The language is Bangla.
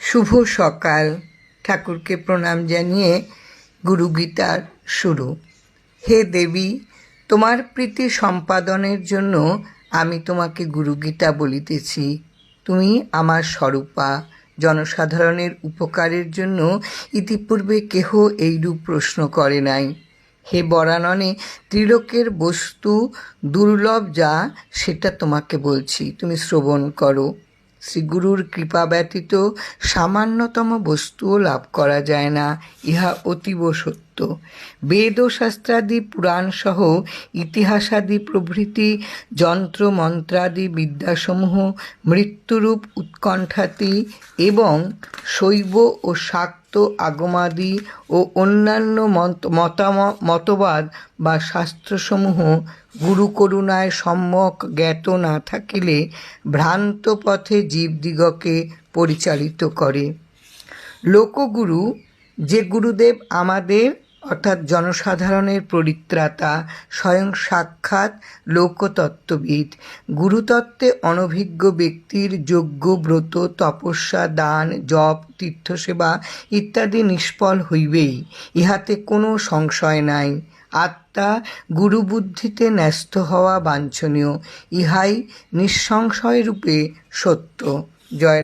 শুভ সকাল। ঠাকুরকে প্রণাম জানিয়ে গুরুগীতার শুরু। হে দেবী, তোমার প্রীতি সম্পাদনের জন্য আমি তোমাকে গুরুগীতা বলিতেছি। তুমি আমার স্বরূপা, জনসাধারণের উপকারের জন্য ইতিপূর্বে কেহ এইরূপ প্রশ্ন করে নাই। হে বরাননে, ত্রিলোকের বস্তু দুর্লভ যা, সেটা তোমাকে বলছি, তুমি শ্রবণ করো। শ্রীগুরুর কৃপা ব্যতীত সামান্যতম বস্তুও লাভ করা যায় না, ইহা অতীব সত্য। বেদ ও শাস্ত্রাদি পুরাণসহ ইতিহাসাদি প্রভৃতি যন্ত্র মন্ত্রাদি বিদ্যাসমূহ মৃত্যুরূপ উৎকণ্ঠাতি এবং শৈব ও শাক্ত আগমাদি ও অন্যান্য মতবাদ বা শাস্ত্রসমূহ গুরু করুণায় সম্যক জ্ঞাত না থাকিলে ভ্রান্ত পথে জীবদিগকে পরিচালিত করে। লোকগুরু, যে গুরুদেব আমাদের অর্থাৎ জনসাধারণের পরিত্রাতা, স্বয়ং সাক্ষাৎ লোকতত্ত্ববিদ, গুরুতত্ত্বে অনভিজ্ঞ ব্যক্তির যোগ্য ব্রত, তপস্যা, দান, জপ, তীর্থসেবা ইত্যাদি নিষ্ফল হইবেই, ইহাতে কোনো সংশয় নাই। আত্মা গুরুবুদ্ধিতে ন্যস্ত হওয়া বাঞ্ছনীয়, ইহাই নিঃসংশয় রূপে সত্য। জয়